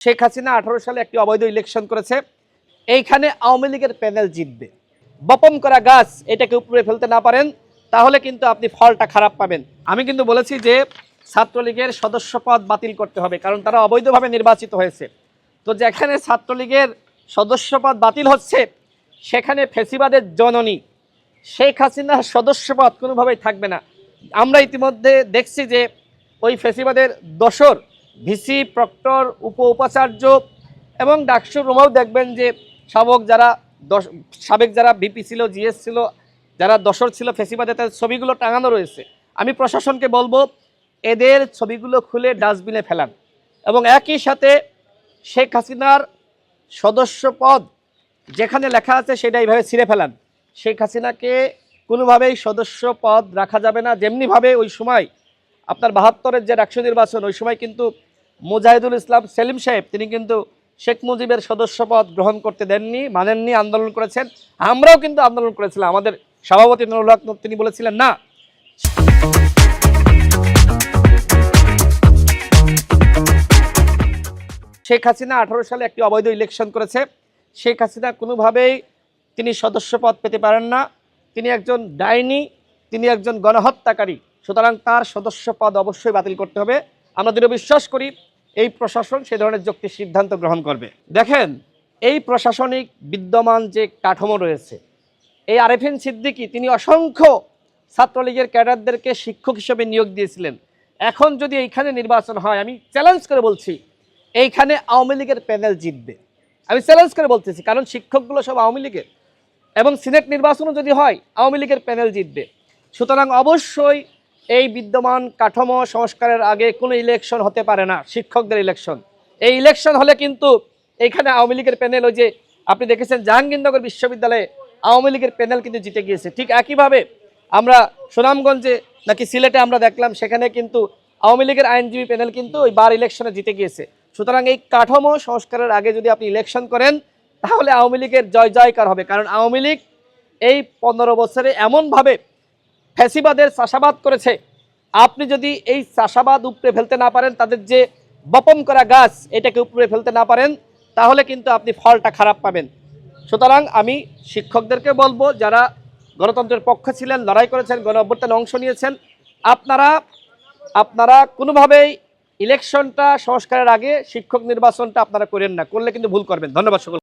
শেখ হাসিনা আঠারো সালে একটি অবৈধ ইলেকশন করেছে। এইখানে আওয়ামী লীগের প্যানেল জিতবে। বপন করা গাছ এটাকে উপরে ফেলতে না পারেন, তাহলে কিন্তু আপনি ফলটা খারাপ পাবেন। আমি কিন্তু বলেছি যে ছাত্রলীগের সদস্য পদ বাতিল করতে হবে, কারণ তারা অবৈধভাবে নির্বাচিত হয়েছে। তো যেখানে ছাত্রলীগের সদস্য পদ বাতিল হচ্ছে, সেখানে ফেসিবাদের জননী শেখ হাসিনার সদস্যপদ কোনোভাবেই থাকবে না। আমরা ইতিমধ্যে দেখছি যে ওই ফেসিবাদের দশর ভিসি প্রক্টর, উপ উপাচার্য এবং ডাকসুর রুমাও দেখবেন যে সাবক যারা দশ, সাবেক যারা ভিপি ছিল, জিএস ছিল, যারা দশর ছিল ফেসিবাদে, তাদের ছবিগুলো টাঙানো রয়েছে। আমি প্রশাসনকে বলব, এদের ছবিগুলো খুলে ডাস্টবিনে ফেলান এবং একই সাথে শেখ হাসিনার সদস্য পদ যেখানে লেখা আছে সেটা এইভাবে ছিঁড়ে ফেলান। শেখ হাসিনাকে কোনোভাবেই সদস্য পদ রাখা যাবে না। যেমনিভাবে ওই সময় আপনার বাহাত্তরের যে রাষ্ট্র নির্বাচন, ওই সময় কিন্তু মুজাহিদুল ইসলাম সেলিম সাহেব, তিনি কিন্তু শেখ মুজিবের সদস্য পদ গ্রহণ করতে দেননি, মানেননি, আন্দোলন করেছেন। আমরাও কিন্তু আন্দোলন করেছিলাম। আমাদের সভাপতি নুরুল তিনি বলেছিলেন, না। শেখ হাসিনা আঠারো সালে একটি অবৈধ ইলেকশন করেছে। শেখ হাসিনা কোনোভাবেই তিনি সদস্য পদ পেতে পারেন না। তিনি একজন ডাইনি, তিনি একজন গণহত্যাকারী। সুতরাং তার সদস্য পদ অবশ্যই বাতিল করতে হবে। আমরা দৃঢ় বিশ্বাস করি এই প্রশাসন সে ধরনের যুক্তির সিদ্ধান্ত গ্রহণ করবে। দেখেন, এই প্রশাসনিক বিদ্যমান যে কাঠামো রয়েছে, এই আরেফিন সিদ্দিকী, তিনি অসংখ্য ছাত্রলীগের ক্যাডারদেরকে শিক্ষক হিসেবে নিয়োগ দিয়েছিলেন। এখন যদি এইখানে নির্বাচন হয়, আমি চ্যালেঞ্জ করে বলছি, এইখানে আওয়ামী লীগের প্যানেল জিতবে। আমি চ্যালেঞ্জ করে বলতেছি, কারণ শিক্ষকগুলো সব আওয়ামী লীগের। এবং সিনেট নির্বাচনও যদি হয়, আওয়ামী লীগের প্যানেল জিতবে। সুতরাং অবশ্যই এই বিদ্যমান কাঠামো সংস্কারের আগে কোনো ইলেকশন হতে পারে না, শিক্ষকদের ইলেকশন এই ইলেকশন হলে কিন্তু এইখানে আওয়ামী লীগের প্যানেল ওই যে আপনি দেখেছেন জাহাঙ্গীরনগর বিশ্ববিদ্যালয়ে আওয়ামী লীগের প্যানেল কিন্তু জিতে গিয়েছে। ঠিক একইভাবে আমরা সুনামগঞ্জে নাকি সিলেটে আমরা দেখলাম, সেখানে কিন্তু আওয়ামী লীগের আইনজীবী প্যানেল কিন্তু ওই বার ইলেকশনে জিতে গিয়েছে। সুতরাং এই কাঠামো সংস্কারের আগে যদি আপনি ইলেকশন করেন, তাহলে আওয়ামী লীগের জয় জয়কার হবে। কারণ আওয়ামী লীগ এই পনেরো বছরে এমনভাবে ফ্যাসিবাদের চাষাবাদ করেছে। আপনি যদি এই চাষাবাদ উপড়ে ফেলতে না পারেন, তাদের যে বপন করা গাছ, এটাকে উপড়ে ফেলতে না পারেন, তাহলে কিন্তু আপনি ফলটা খারাপ পাবেন। সুতরাং আমি শিক্ষকদেরকে বলব, যারা গণতন্ত্রের পক্ষে ছিলেন, লড়াই করেছেন, গণ অভ্যুত্থানে অংশ নিয়েছেন, আপনারা আপনারা কোনোভাবেই ইলেকশনটা সংস্কারের আগে শিক্ষক নির্বাচনটা আপনারা করেন না। করলে কিন্তু ভুল করবেন। ধন্যবাদ সকল